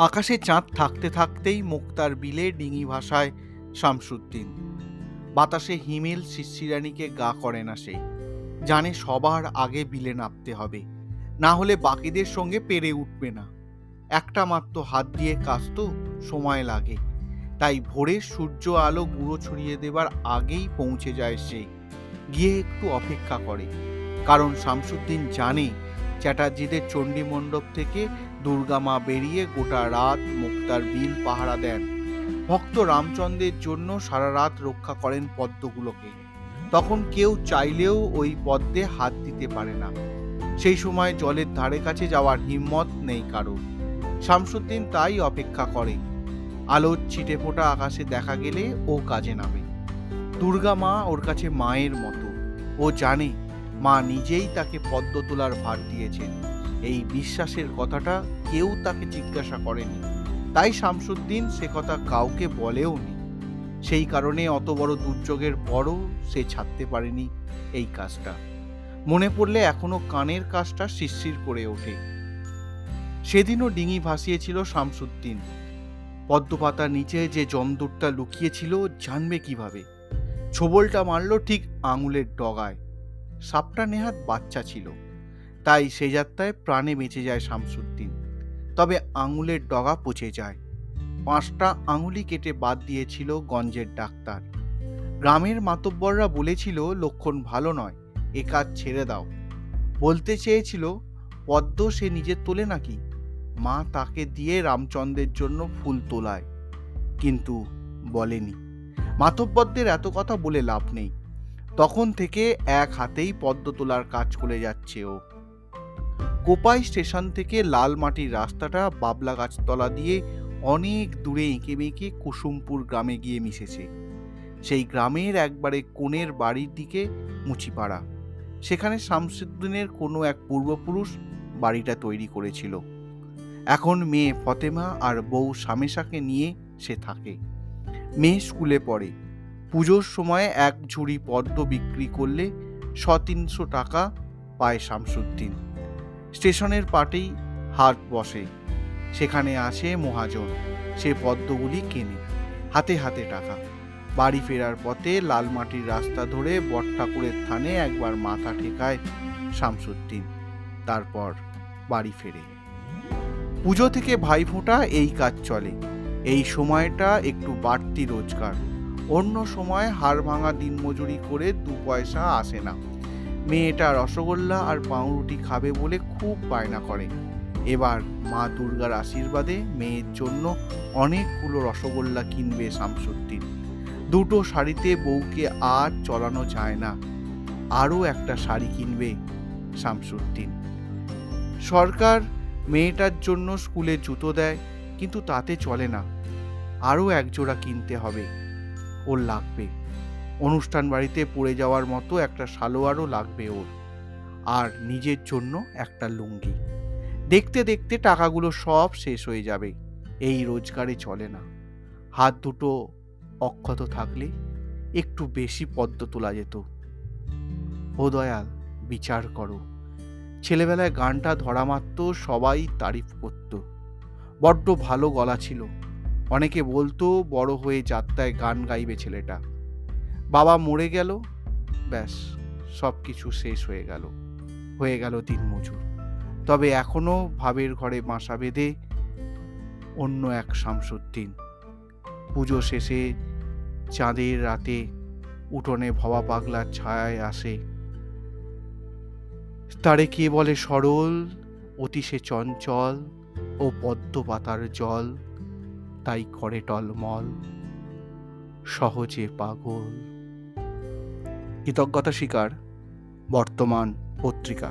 আকাশে চাঁদ থাকতে থাকতেই মুক্তার বিলে ডিঙি ভাষায় শামসুদ্দিন। বাতাসে হিমেল শিশিরানিকে গা করে না সে। জানে সবার আগে বিলে নামতে হবে। না হলে বাকিদের সঙ্গে পেরে উঠবে না। একটা মাত্র হাত দিয়ে কাজ তো সময় লাগে। তাই ভোরে সূর্য আলো গুঁড়ো ছড়িয়ে দেবার আগেই পৌঁছে যায় সে। গিয়ে একটু অপেক্ষা করে। কারণ শামসুদ্দিন জানে চ্যাটার্জিদের চণ্ডী মণ্ডপ থেকে দুর্গা মা বেরিয়ে গোটা রাত মুক্তার বিল পাহারা দেন। ভক্ত রামচন্দ্রের জন্য সারা রাত রক্ষা করেন পদ্মগুলোকে। তখন কেউ চাইলেও ওই পদ্মে হাত দিতে পারে না। সেই সময় জলের ধারে কাছে যাওয়ার হিম্মত নেই কারও শামসুদ্দিন তাই অপেক্ষা করে। আলোর ছিটে ফোটা আকাশে দেখা গেলে ও কাজে নামে। দুর্গা মা ওর কাছে মায়ের মতো। ও জানে মা নিজেই তাকে পদ্ম তোলার ভার দিয়েছেন। এই বিশ্বাসের কথাটা কেউ তাকে জিজ্ঞাসা করেনি। তাই শামসুদ্দিন সে কথা কাউকে বলেও নি সেই কারণে অত বড় দুর্যোগের পরও সে ছাড়তে পারেনি এই কাজটা। মনে পড়লে এখনও কানের কাজটা শিরশির করে ওঠে। সেদিনও ডিঙি ভাসিয়েছিল শামসুদ্দিন। পদ্মপাতার নিচে যে জমদূরটা লুকিয়েছিল জানবে কীভাবে। ছোবলটা মারল ঠিক আঙুলের ডগায়। সাপটা নেহাত বাচ্চা ছিল। তাই সে যাত্রায় প্রাণে বেঁচে যায় শামসুদ্দিন। তবে আঙুলের ডগা পচে যায়। পাঁচটা আঙুলি কেটে বাদ দিয়েছিল গঞ্জের ডাক্তার। গ্রামের মাতব্বররা বলেছিল, লক্ষণ ভালো নয়, এ কাজ ছেড়ে দাও। বলতে চেয়েছিল, পদ্ম সে নিজে তোলে নাকি? মা তাকে দিয়ে রামচন্দ্রের জন্য ফুল তোলায়। কিন্তু বলেনি। মাতব্বরদের এত কথা বলে লাভ নেই। তখন থেকে এক হাতেই পদ্ম তোলার কাজ করে যাচ্ছে ও। কোপাই স্টেশন থেকে লাল মাটির রাস্তাটা বাবলা গাছতলা দিয়ে অনেক দূরে এঁকে বেঁকে কুসুমপুর গ্রামে গিয়ে মিশেছে। সেই গ্রামের একবারে কোণের বাড়ির দিকে মুচিপাড়া। সেখানে শামসুদ্দিনের কোনো এক পূর্বপুরুষ বাড়িটা তৈরি করেছিল। এখন মেয়ে ফতেমা আর বউ সামেশাকে নিয়ে সে থাকে। মেয়ে স্কুলে পড়ে। পুজোর সময় এক ঝুড়ি পদ্ম বিক্রি করলে শ তিনশো টাকা পায় শামসুদ্দিন। স্টেশনের পাটেই হাট বসে, সেখানে আসে মহাজন, সে পদ্মগুলি কেনে, হাতে হাতে টাকা। বাড়ি ফেরার পথে লাল মাটির রাস্তা ধরে বট ঠাকুরের থানে একবার মাথা ঠেকায় শামসুদ্দিন, তারপর বাড়ি ফেরে। পুজো থেকে ভাইফোঁটা এই কাজ চলে, এই সময়টা একটু বাড়তি রোজগার। অন্য সময় হাড় ভাঙা দিনমজুরি করে দু পয়সা আসে না। মেয়েটা রসগোল্লা আর পাউরুটি খাবে বলে খুব বায়না করে। এবার মা দুর্গার আশীর্বাদে মেয়ের জন্য অনেকগুলো রসগোল্লা কিনবে শামসুদ্দিন। দুটো শাড়িতে বউকে আর চলানো যায় না। আরও একটা শাড়ি কিনবে শামসুদ্দিন। সরকার মেয়েটার জন্য স্কুলে জুতো দেয়, কিন্তু তাতে চলে না। আরও একজোড়া কিনতে হবে। ওর লাগবে। অনুষ্ঠান বাড়িতে পড়ে যাওয়ার মতো একটা সালোয়ারও লাগবে ওর। আর নিজের জন্য একটা লুঙ্গি। দেখতে দেখতে টাকাগুলো সব শেষ হয়ে যাবে। এই রোজগারে চলে না। হাত দুটো অক্ষত থাকলে একটু বেশি পদ্ম তোলা যেত। ও দয়াল, বিচার করো। ছেলেবেলায় গানটা ধরা মাত্র সবাই তারিফ করত। বড্ড ভালো গলা ছিল। অনেকে বলতো, বড় হয়ে যাত্রায় গান গাইবে ছেলেটা। বাবা মরে গেল, ব্যাস সব কিছু শেষ হয়ে গেল। হয়ে গেল দিনমজুর তবে এখনও ভাবের ঘরে বাসা বেঁধে অন্য এক শামসুদ্দিন। পুজো শেষে চাঁদের রাতে উঠোনে ভবা পাগলার ছায়ায় আসে। তারে কে বলে সরল? অতিশে চঞ্চল ও পদ্ম পাতার জল। তাই করে টলমল। সহজে পাগল। কৃতজ্ঞতা শিকার বর্তমান পত্রিকা।